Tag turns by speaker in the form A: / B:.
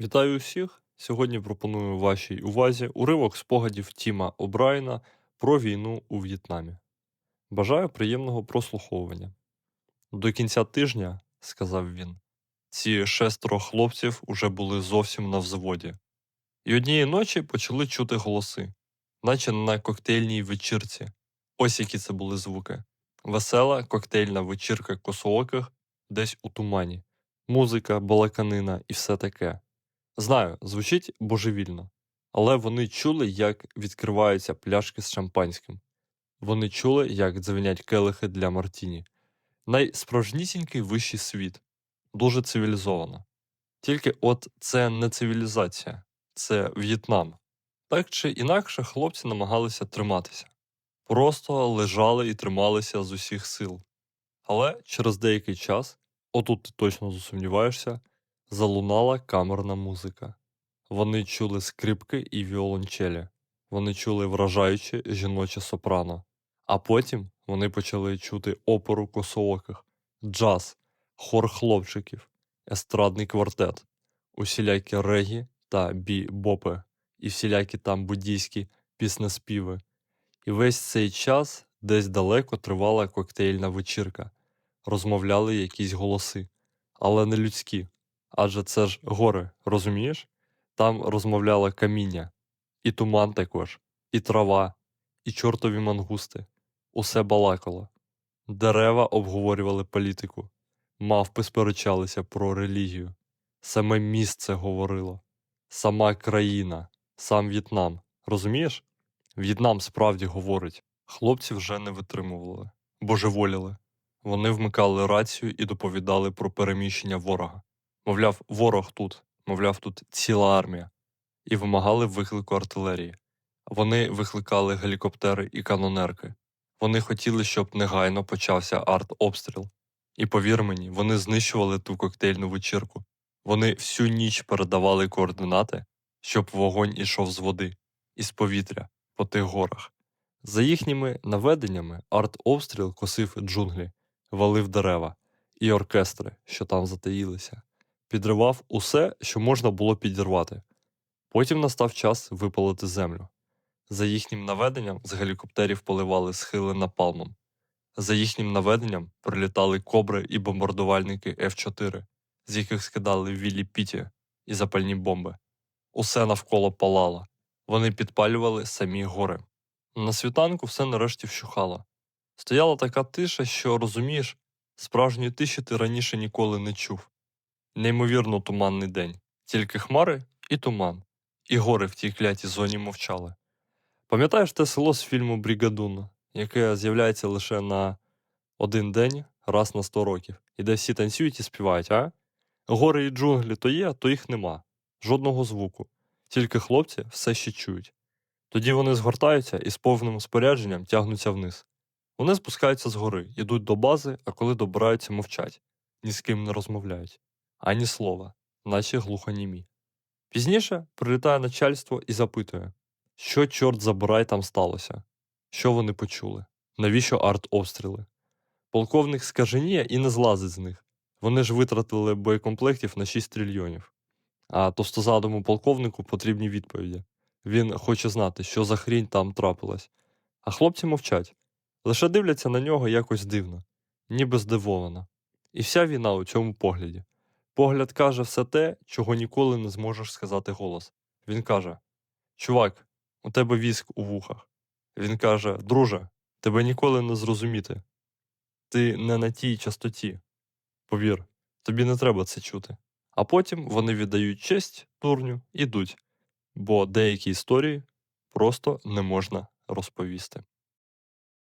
A: Вітаю усіх! Сьогодні пропоную вашій увазі уривок спогадів Тіма О'Брайена про війну у В'єтнамі. Бажаю приємного прослуховування. До кінця тижня, сказав він, ці шестеро хлопців уже були зовсім на взводі. І однієї ночі почали чути голоси, наче на коктейльній вечірці. Ось які це були звуки. Весела коктейльна вечірка косооких десь у тумані, музика, балаканина і все таке. Знаю, звучить божевільно, але вони чули, як відкриваються пляшки з шампанським. Вони чули, як дзвенять келихи для Мартіні. Найсправжнісінький вищий світ, дуже цивілізовано. Тільки от це не цивілізація, це В'єтнам. Так чи інакше хлопці намагалися триматися, просто лежали і трималися з усіх сил. Але через деякий час, отут ти точно засумніваєшся, залунала камерна музика. Вони чули скрипки і віолончелі, вони чули вражаюче жіноче сопрано, а потім вони почали чути оперу косооких, джаз, хор хлопчиків, естрадний квартет, усілякі регі та бі-бопи, і всілякі там буддійські піснеспіви. І весь цей час десь далеко тривала коктейльна вечірка, розмовляли якісь голоси, але не людські. Адже це ж гори, розумієш? Там розмовляло каміння, і туман також, і трава, і чортові мангусти. Усе балакало. Дерева обговорювали політику, мавпи сперечалися про релігію. Саме місце говорило, сама країна, сам В'єтнам. Розумієш? В'єтнам справді говорить. Хлопці вже не витримували, божеволіли. Вони вмикали рацію і доповідали про переміщення ворога. Мовляв, ворог тут, мовляв, тут ціла армія, і вимагали виклику артилерії. Вони викликали гелікоптери і канонерки. Вони хотіли, щоб негайно почався артобстріл. І повір мені, вони знищували ту коктейльну вечірку. Вони всю ніч передавали координати, щоб вогонь ішов з води, із повітря, по тих горах. За їхніми наведеннями артобстріл косив джунглі, валив дерева і оркестри, що там затаїлися підривав усе, що можна було підірвати. Потім настав час випалити землю. За їхнім наведенням з гелікоптерів поливали схили напалмом. За їхнім наведенням прилітали кобри і бомбардувальники F4, з яких скидали вілі піті і запальні бомби. Усе навколо палало. Вони підпалювали самі гори. На світанку все нарешті вщухало. Стояла така тиша, що, розумієш, справжньої тиші ти раніше ніколи не чув. Неймовірно туманний день, тільки хмари і туман, і гори в тій клятій зоні мовчали. Пам'ятаєш те село з фільму Брігадун, яке з'являється лише на один день раз на сто років, і де всі танцюють і співають, а? Гори і джунглі то є, то їх нема, жодного звуку, тільки хлопці все ще чують. Тоді вони згортаються і з повним спорядженням тягнуться вниз. Вони спускаються з гори, йдуть до бази, а коли добираються, мовчать, ні з ким не розмовляють ані слова, наче глухонімі. Пізніше прилітає начальство і запитує, що, чорт забирай, там сталося, що вони почули, навіщо артобстріли. Полковник скаженіє і не злазить з них. Вони ж витратили боєкомплектів на 6 трильйонів. А товстозадому полковнику потрібні відповіді. Він хоче знати, що за хрінь там трапилась. А хлопці мовчать, лише дивляться на нього якось дивно, ніби здивовано. І вся війна у цьому погляді. Погляд каже все те, чого ніколи не зможеш сказати голос. Він каже: Чувак, у тебе віск у вухах. Він каже: Друже, тебе ніколи не зрозуміти. Ти не на тій частоті. Повір, тобі не треба це чути. А потім вони віддають честь турню йдуть, бо деякі історії просто не можна розповісти.